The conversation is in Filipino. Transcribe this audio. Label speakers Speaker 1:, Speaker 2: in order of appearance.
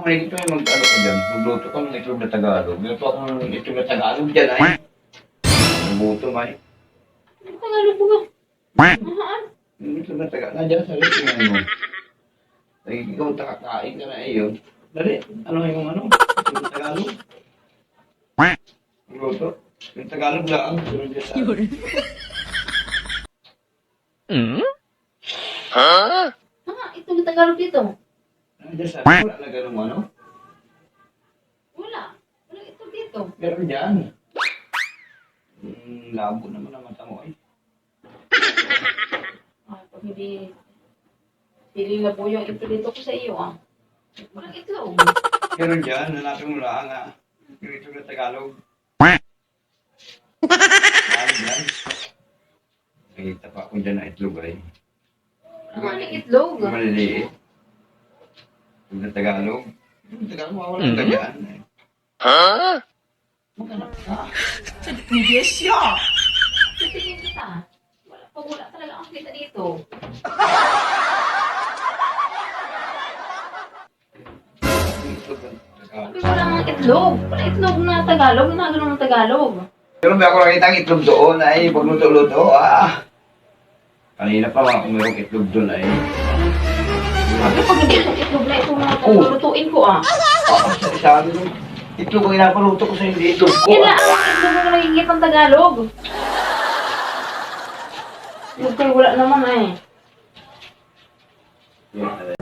Speaker 1: may ito yung mag-ano ka dyan. Magluto ka ng itlog na Tagalog. Luto ako ng itlog na Tagalog dyan ay. Magbuto may.
Speaker 2: Tagalog mo ba? Mahaan.
Speaker 1: Yung itlog na Tagalog. Nandiyan sa rin yung ano. Ay, ikaw takakain ka na eh yun. Dali, ano yung ano? Itlog na Tagalog. Magluto. Yung Tagalog lang. Sunod dyan sa
Speaker 2: Ah, ito yung Tagalog dito.
Speaker 1: Nandiyan sa wala na ganun ano.
Speaker 2: Wala. Wala ito dito.
Speaker 1: Meron dyan. Hmm, labo naman ang mata mo eh.
Speaker 2: Ah, pag hindi... Hindi na po yung ito dito ko sa iyo, ah. Walang itlog.
Speaker 1: Meron dyan, hanapin mo lang ah. Yung itlog na Tagalog. Yan, yan. May tapa ko dyan na itlog ay.
Speaker 2: Ano ang itlog?
Speaker 1: Maliliit. Itlog na Tagalog. Itlog na Tagalog, mawala ka dyan. Ha? Maghanap ka.
Speaker 2: Titingin kita. Wala pa, wala talaga akong kita dito.
Speaker 1: Itlog.
Speaker 2: Sabi wala nga itlog. Wala itlog na Tagalog. Ginagano ng Tagalog.
Speaker 1: Pero may ako nakita ang itlog doon ay pagluto-luto. Ah! Kanina pa mga kung mayroong itlog doon ay.
Speaker 2: Sabi pag hindi itlog na ito na
Speaker 1: Oh.
Speaker 2: lutuin ko, ah.
Speaker 1: Ah, sa sabi nung itlog ang inapaluto ko sa hindi itlog ko.
Speaker 2: Yan na, ang itlog na nagigit ng Tagalog. Itlog kayo wala naman, eh.
Speaker 1: Yan,